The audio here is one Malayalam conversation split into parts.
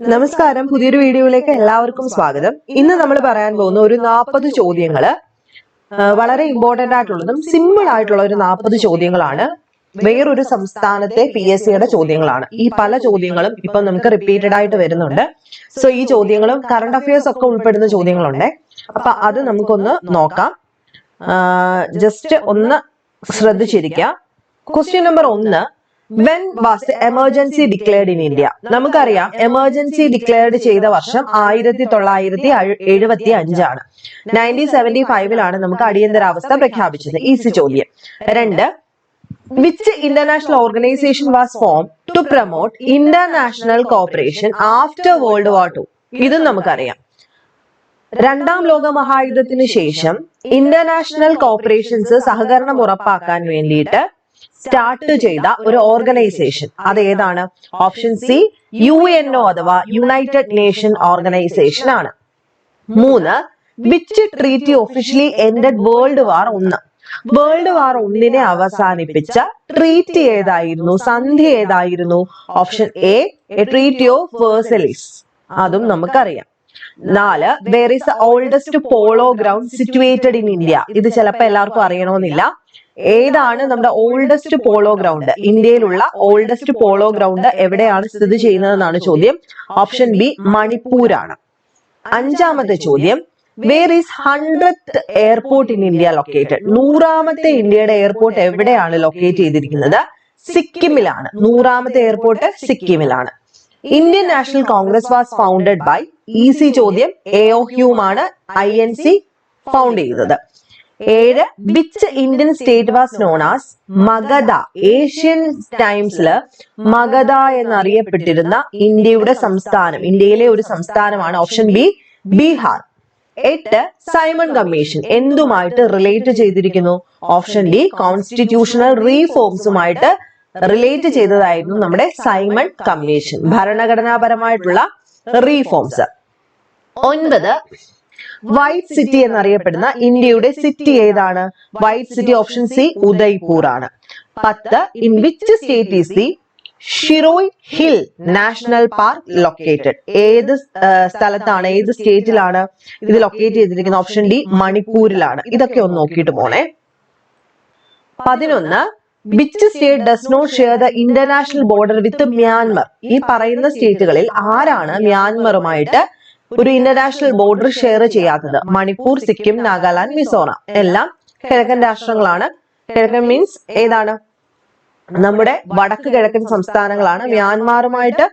നമസ്കാരം. പുതിയൊരു വീഡിയോയിലേക്ക് എല്ലാവർക്കും സ്വാഗതം. ഇന്ന് നമ്മൾ പറയാൻ പോകുന്ന ഒരു നാൽപ്പത് ചോദ്യങ്ങൾ വളരെ ഇമ്പോർട്ടന്റ് ആയിട്ടുള്ളതും സിമ്പിൾ ആയിട്ടുള്ള ഒരു നാൽപ്പത് ചോദ്യങ്ങളാണ്. വേറൊരു സംസ്ഥാനത്തെ പി എസ് സിയുടെ ചോദ്യങ്ങളാണ്. ഈ പല ചോദ്യങ്ങളും ഇപ്പൊ നമുക്ക് റിപ്പീറ്റഡ് ആയിട്ട് വരുന്നുണ്ട്. സോ ഈ ചോദ്യങ്ങളും കറണ്ട് അഫയേഴ്സ് ഒക്കെ ഉൾപ്പെടുന്ന ചോദ്യങ്ങളുണ്ട്. അപ്പൊ അത് നമുക്കൊന്ന് നോക്കാം. ജസ്റ്റ് ഒന്ന് ശ്രദ്ധിച്ചിരിക്കുക. ക്വസ്റ്റ്യൻ നമ്പർ ഒന്ന് when was emergency declared in India നമുക്കറിയാം എമർജൻസി ഡിക്ലെയർഡ് ചെയ്ത വർഷം ആയിരത്തി തൊള്ളായിരത്തി എഴുപത്തി അഞ്ചാണ് നയന്റീൻ സെവന്റി ഫൈവിലാണ് നമുക്ക് അടിയന്തരാവസ്ഥ പ്രഖ്യാപിച്ചത്. ഈസി ചോദ്യം. രണ്ട് which international organisation was form to promote international cooperation after world war two ഇതും നമുക്കറിയാം. രണ്ടാം ലോക മഹായുദ്ധത്തിന് ശേഷം ഇന്റർനാഷണൽ കോപ്പറേഷൻസ് സഹകരണം ഉറപ്പാക്കാൻ വേണ്ടിയിട്ട് സ്റ്റാർട്ട് ചെയ്ത ഒരു ഓർഗനൈസേഷൻ. അത് ഏതാണ്? Option C U N O അഥവാ യുണൈറ്റഡ് നേഷൻ ഓർഗനൈസേഷൻ ആണ്. മൂന്ന് which treaty officially ended world war ഒന്ന് വേൾഡ് വാർ ഒന്നിനെ അവസാനിപ്പിച്ച ട്രീറ്റി ഏതായിരുന്നു? സന്ധി ഏതായിരുന്നു? Option A treaty of Versailles അതും നമുക്കറിയാം. നാല് there is oldest polo ground situated in India ഇത് ചിലപ്പോൾ എല്ലാവർക്കും അറിയണമെന്നില്ല. ഏതാണ് നമ്മുടെ ഓൾഡസ്റ്റ് പോളോ ഗ്രൗണ്ട് ഇന്ത്യയിലുള്ള ഓൾഡസ്റ്റ് പോളോ ഗ്രൗണ്ട് എവിടെയാണ് സ്ഥിതി ചെയ്യുന്നതെന്നാണ് ചോദ്യം. ഓപ്ഷൻ ബി മണിപ്പൂരാണ്. അഞ്ചാമത്തെ ചോദ്യം where is hundred airport in India located നൂറാമത്തെ ഇന്ത്യയുടെ എയർപോർട്ട് എവിടെയാണ് ലൊക്കേറ്റ് ചെയ്തിരിക്കുന്നത്? സിക്കിമിലാണ്. നൂറാമത്തെ airport സിക്കിമിലാണ്. Indian National Congress was founded by easy ചോദ്യം എ ഒ ഹ്യൂമാണ് ഐ എൻ സി ഫൗണ്ട് ചെയ്തത്. ഏഴ് which Indian state was known as Magadha Asian ടൈംസിൽ Magadha എന്നറിയപ്പെട്ടിരുന്ന ഇന്ത്യയുടെ സംസ്ഥാനം ഇന്ത്യയിലെ ഒരു സംസ്ഥാനമാണ് ഓപ്ഷൻ ബി ബീഹാർ എട്ട് സൈമൺ കമ്മീഷൻ എന്തുമായിട്ട് റിലേറ്റ് ചെയ്തിരിക്കുന്നു? ഓപ്ഷൻ ഡി കോൺസ്റ്റിറ്റ്യൂഷണൽ റീഫോംസുമായിട്ട് റിലേറ്റ് ചെയ്തതായിരുന്നു നമ്മുടെ സൈമൺ കമ്മീഷൻ ഭരണഘടനാപരമായിട്ടുള്ള റീഫോംസ് ഒൻപത് വൈറ്റ് സിറ്റി എന്നറിയപ്പെടുന്ന ഇന്ത്യയുടെ സിറ്റി ഏതാണ്? White city option C Udaipur ആണ്. പത്ത് in which state is the Shirui hill national park located ഏത് സ്ഥലത്താണ് ഏത് സ്റ്റേറ്റിലാണ് ഇത് ലൊക്കേറ്റ് ചെയ്തിരിക്കുന്നത് ഓപ്ഷൻ ഡി മണിപ്പൂരിലാണ്. ഇതൊക്കെ ഒന്ന് നോക്കിയിട്ട് പോണേ. പതിനൊന്ന് which state does not share the international border with Myanmar ഈ പറയുന്ന സ്റ്റേറ്റുകളിൽ ആരാണ് മ്യാൻമറുമായിട്ട് ഒരു ഇന്റർനാഷണൽ ബോർഡർ ഷെയർ ചെയ്യാത്തത്. മണിപ്പൂർ സിക്കിം നാഗാലാൻഡ് മിസോറാം. എല്ലാം കിഴക്കൻ രാഷ്ട്രങ്ങളാണ്. കിഴക്കൻ മീൻസ് ഏതാണ്? നമ്മുടെ വടക്ക് കിഴക്കൻ സംസ്ഥാനങ്ങളാണ്. മ്യാൻമാറുമായിട്ട്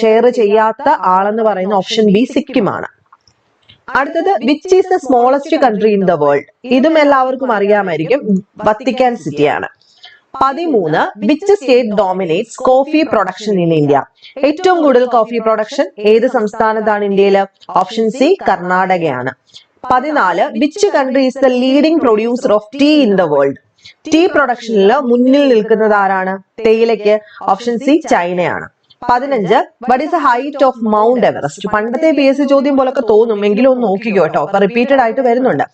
ഷെയർ ചെയ്യാത്ത ആളെന്ന് പറയുന്ന ഓപ്ഷൻ ബി സിക്കിമാണ്. അടുത്തത് which is the smallest country in the world ഇതും എല്ലാവർക്കും അറിയാമായിരിക്കും. വത്തിക്കാൻ സിറ്റിയാണ്. പതിമൂന്ന് which state dominates coffee production in India ഏറ്റവും കൂടുതൽ കോഫി പ്രൊഡക്ഷൻ ഏത് സംസ്ഥാനത്താണ് ഇന്ത്യയിൽ ഓപ്ഷൻ സി കർണാടകയാണ്. പതിനാല് which country is the leading producer of tea in the world tea പ്രൊഡക്ഷനിൽ മുന്നിൽ നിൽക്കുന്നത് ആരാണ്? തേയിലയ്ക്ക്. ഓപ്ഷൻ സി ചൈനയാണ്. പതിനഞ്ച് what is the height of mount Everest പണ്ടത്തെ പി എസ് സി ചോദ്യം പോലൊക്കെ തോന്നും. എങ്കിലും ഒന്ന് നോക്കിക്കോ കേട്ടോ. അപ്പൊ റിപ്പീറ്റഡ് ആയിട്ട് വരുന്നുണ്ട്.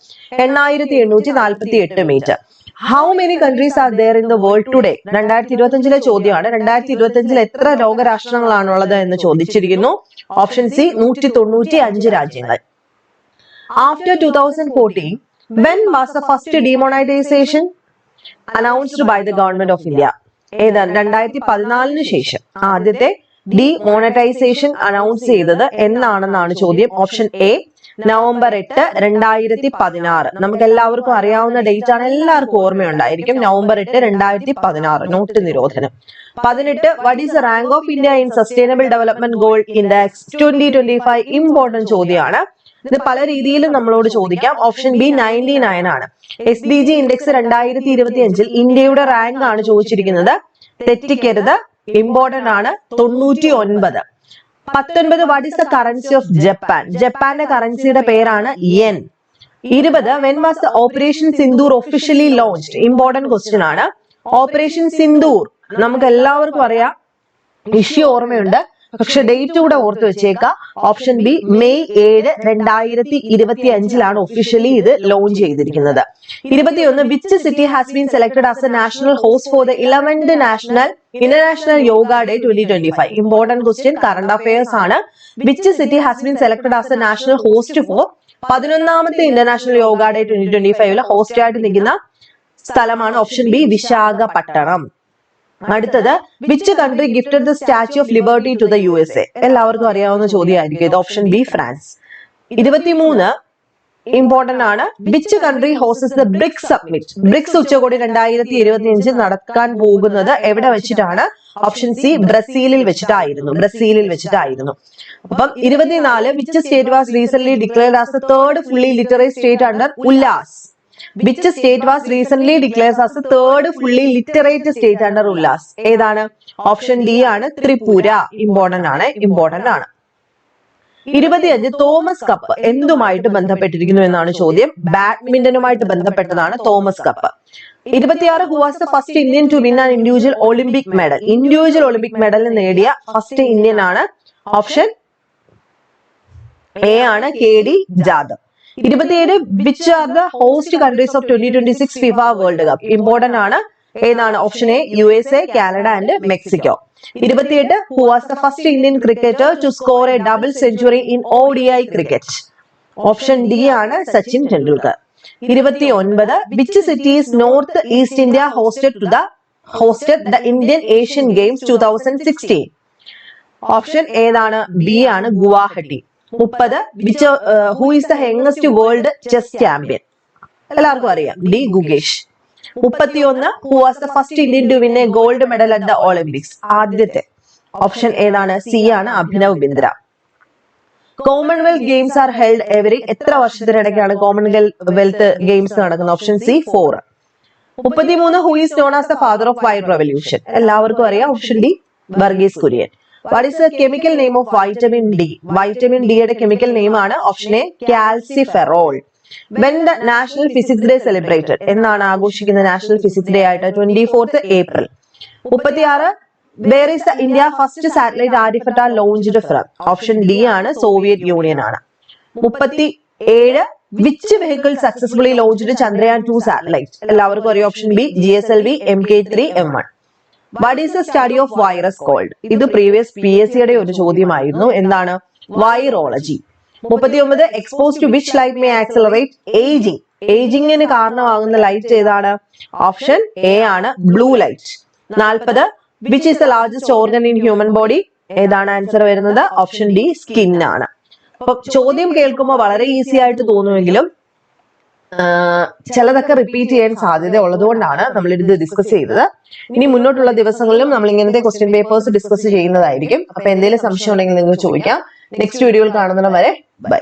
എണ്ണായിരത്തി എണ്ണൂറ്റി നാൽപ്പത്തി എട്ട് metre how many countries are there in the world today രണ്ടായിരത്തി ഇരുപത്തിയഞ്ചിലെ ചോദ്യമാണ്. രണ്ടായിരത്തി ഇരുപത്തി അഞ്ചിൽ എത്ര ലോകരാഷ്ട്രങ്ങളാണുള്ളത് എന്ന് ചോദിച്ചിരിക്കുന്നു. ഓപ്ഷൻ സി നൂറ്റി തൊണ്ണൂറ്റി അഞ്ച് രാജ്യങ്ങൾ. After two thousand fourteen when was the first demonetisation announced by the government of India ഏതാണ്? രണ്ടായിരത്തി പതിനാലിന് ശേഷം. ആദ്യത്തെ ഡിമോണറ്റൈസേഷൻ അനൗൺസ് ചെയ്തത് എന്നാണെന്നാണ് ചോദ്യം. ഓപ്ഷൻ എ നവംബർ എട്ട് രണ്ടായിരത്തി പതിനാറ് നമുക്ക് എല്ലാവർക്കും അറിയാവുന്ന ഡേറ്റ് ആണ് എല്ലാവർക്കും ഓർമ്മയുണ്ടായിരിക്കും. നവംബർ എട്ട് രണ്ടായിരത്തി പതിനാറ് നോട്ട് നിരോധനം. പതിനെട്ട് what is rank of India in sustainable development goal index twenty twenty five important ചോദ്യമാണ്. ഇത് പല രീതിയിലും നമ്മളോട് ചോദിക്കാം. ഓപ്ഷൻ ബി നയന്റി നയൻ ആണ്. എസ് ഡി ജി ഇൻഡെക്സ് രണ്ടായിരത്തി ഇരുപത്തി അഞ്ചിൽ ഇന്ത്യയുടെ റാങ്ക് ആണ് ചോദിച്ചിരിക്കുന്നത്. തെറ്റിക്കരുത്. ഇമ്പോർട്ടന്റ് ആണ്. തൊണ്ണൂറ്റി ഒൻപത് പത്തൊൻപത് what is the currency of Japan ജപ്പാന്റെ കറൻസിയുടെ പേരാണ് യെൻ ഇരുപത് when was the operation Sindoor officially launch important question ആണ്. ഓപ്പറേഷൻ സിന്ദൂർ നമുക്ക് എല്ലാവർക്കും അറിയാം. ഇഷ്യൂ ഓർമ്മയുണ്ട്. പക്ഷെ ഡേറ്റ് കൂടെ ഓർത്ത് വെച്ചേക്കാം. ഓപ്ഷൻ ബി മെയ് ഏഴ് രണ്ടായിരത്തി ഇരുപത്തി അഞ്ചിലാണ് ഒഫീഷ്യലി ഇത് ലോഞ്ച് ചെയ്തിരിക്കുന്നത്. ഇരുപത്തിയൊന്ന് which city has been selected as a national host for the eleventh national international yoga day twenty twenty five important question current affairs ആണ്. Which city has been selected as a national host for പതിനൊന്നാമത്തെ international yoga day twenty twenty ഫൈവിൽ ഹോസ്റ്റ് ആയിട്ട് നിൽക്കുന്ന സ്ഥലമാണ് ഓപ്ഷൻ ബി വിശാഖപട്ടണം. അടുത്തത് which country gifted the statue of liberty to the U S A എല്ലാവർക്കും അറിയാവുന്ന ചോദ്യമായിരിക്കും. ഇത് ഓപ്ഷൻ ബി ഫ്രാൻസ്. ഇരുപത്തിമൂന്ന് ഇമ്പോർട്ടന്റ് ആണ്. വിച്ച് കൺട്രി ഹോസസ് ദ ബ്രിക്സ് സബ്മിറ്റ് ബ്രിക്സ് ഉച്ചകോടി രണ്ടായിരത്തി ഇരുപത്തി അഞ്ചിൽ നടക്കാൻ പോകുന്നത് എവിടെ വെച്ചിട്ടാണ്? ഓപ്ഷൻ സി ബ്രസീലിൽ വെച്ചിട്ടായിരുന്നു. ബ്രസീലിൽ വെച്ചിട്ടായിരുന്നു. അപ്പം ഇരുപത്തിനാല് which state was recent declared as the third fully literate state under Ullas which state was recent declares as third fully literate state under Ullas ഏതാണ്? ഓപ്ഷൻ ഡി ആണ് ത്രിപുര. ഇമ്പോർട്ടന്റ് ആണ് ഇമ്പോർട്ടന്റ് ആണ്. ഇരുപത്തിയഞ്ച് തോമസ് കപ്പ് എന്തുമായിട്ട് ബന്ധപ്പെട്ടിരിക്കുന്നു എന്നാണ് ചോദ്യം. ബാഡ്മിന്റനുമായിട്ട് ബന്ധപ്പെട്ടതാണ് തോമസ് കപ്പ്. ഇരുപത്തിയാറ് who was the first Indian to win an individual Olympic medal individual Olympic medal നേടിയ ഫസ്റ്റ് ഇന്ത്യൻ ആണ്. ഓപ്ഷൻ എ ആണ് കെ ഡി ജാദവ്. ഇരുപത്തിയേഴ് which are the host countries of twenty twenty six FIFA world cup important ആണ് ഏതാണ് option A U S A Canada and Mexico ഇരുപത്തിയെട്ട് who was the first Indian cricketer to score a double century in O D I cricket option D ആണ് സച്ചിൻ ടെണ്ടുൽക്കർ. ഇരുപത്തി ഒൻപത് which cities north east India hosted to the hosted the Indian Asian Games two thousand sixteen option ഏതാണ് ബി ആണ് ഗുവാഹട്ടി. മുപ്പത്. Which who is the youngest world chess champion എല്ലാവർക്കും അറിയാം. ഡി ഗുഗേഷ് മുപ്പത്തിയൊന്ന്. Who was the first Indian to a gold medal at the Olympics ആദ്യത്തെ. ഓപ്ഷൻ ഏതാണ് സി ആണ് Abhinav Bindra. Commonwealth Games are held every എത്ര വർഷത്തിനിടയ്ക്കാണ് കോമൺവെൽത്ത് ഗെയിംസ് നടക്കുന്നത്? ഓപ്ഷൻ സി ഫോർ മുപ്പത്തിമൂന്ന്. Who is known as the father of white revolution എല്ലാവർക്കും അറിയാം. Option D Varghese Kurien. What is the chemical name of vitamin D vitamin ഡിയുടെ കെമിക്കൽ നെയിം ആണ് option A calciferol when the national physics day celebrated എന്നാണ് ആഘോഷിക്കുന്ന നാഷണൽ ഫിസിക്സ് ഡേ ആയിട്ട് ട്വന്റി ഫോർത്ത് ഏപ്രിൽ മുപ്പത്തിയാറ് where is the India first satellite Aryabhata launched from option D ആണ് സോവിയറ്റ് യൂണിയൻ ആണ്. മുപ്പത്തി ഏഴ് which vehicle successfully launched Chandrayaan two satellite എല്ലാവർക്കും ഒരേ option B G S L V M K three M one what is the study of virus called ഇത് പ്രീവിയസ് പി എസ് സിയുടെ ഒരു ചോദ്യമായിരുന്നു. എന്താണ്? Virology മുപ്പത്തിയൊമ്പത് expose to which light may accelerate ageing ഏജിങ്ങിന് കാരണമാകുന്ന ലൈറ്റ് ഏതാണ്? ഓപ്ഷൻ എ ആണ് ബ്ലൂ ലൈറ്റ് നാൽപ്പത് which is the largest organ in human body ഏതാണ് ആൻസർ വരുന്നത്? ഓപ്ഷൻ ഡി സ്കിൻ ആണ്. അപ്പൊ ചോദ്യം കേൾക്കുമ്പോൾ വളരെ ഈസി ആയിട്ട് തോന്നുമെങ്കിലും ചിലതൊക്കെ റിപ്പീറ്റ് ചെയ്യാൻ സാധ്യത ഉള്ളതുകൊണ്ടാണ് നമ്മൾ ഇത് ഡിസ്കസ് ചെയ്തത്. ഇനി മുന്നോട്ടുള്ള ദിവസങ്ങളിലും നമ്മൾ ഇങ്ങനത്തെ ക്വസ്റ്റ്യൻ പേപ്പേഴ്സ് ഡിസ്കസ് ചെയ്യുന്നതായിരിക്കും. അപ്പൊ എന്തെങ്കിലും സംശയം ഉണ്ടെങ്കിൽ നിങ്ങൾക്ക് ചോദിക്കാം. നെക്സ്റ്റ് വീഡിയോയിൽ കാണുന്നതിന് വരെ ബൈ